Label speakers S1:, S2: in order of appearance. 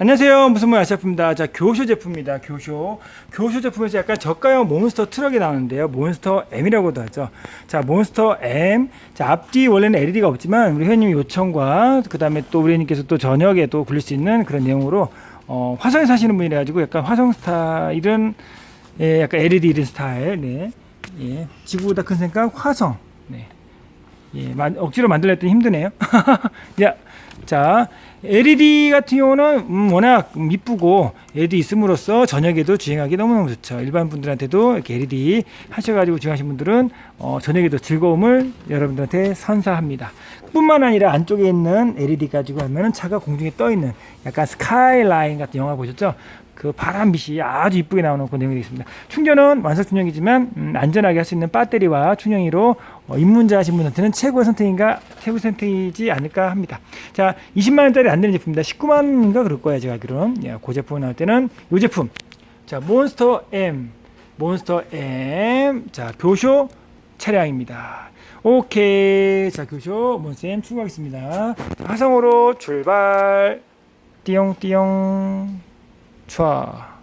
S1: 안녕하세요. 무슨 뭐 아시아프입니다. 자, 교쇼 제품입니다. 교쇼. 교쇼 제품에서 약간 저가형 몬스터 트럭이 나오는데요. 몬스터 M이라고도 하죠. 자, 몬스터 M. 자, 앞뒤 원래는 LED가 없지만 우리 회원님 요청과 그다음에 또 우리 회원님께서 또 저녁에 또 굴릴 수 있는 그런 내용으로 어, 화성에 사시는 분이라 가지고 약간 화성 스타일은 예, 약간 LED 이런 스타일. 네. 예. 지구보다 큰 생각 화성. 네. 예, 만- 억지로 만들려 했더니 힘드네요. 야, 자, LED 같은 경우는 음, 워낙 이쁘고 LED 있음으로써 저녁에도 주행하기 너무너무 좋죠. 일반 분들한테도 이렇게 LED 하셔가지고 주행하신 분들은 어, 저녁에도 즐거움을 여러분들한테 선사합니다. 뿐만 아니라 안쪽에 있는 LED 가지고 하면은 차가 공중에 떠 있는 약간 스카이라인 같은 영화 보셨죠? 그 바람빛이 아주 이쁘게 나오는 그 내용이 있습니다. 충전은 완성 충전이지만 음, 안전하게 할 수 있는 배터리와 충전기로 어, 입문자 하신 분한테는 최고의 선택인가 최고의 선택이지 않을까 합니다. 자, 20만 원짜리 안 되는 제품입니다. 19만인가 그럴 거예요, 제가 알기로는. 예, 그 제품 나올 때는 이 제품. 자, 몬스터 M, 몬스터 M, 자 교쇼 차량입니다. 오케이, 자 교쇼 M 출고하겠습니다. 자, 화성으로 출발. 띠용띠용. 错。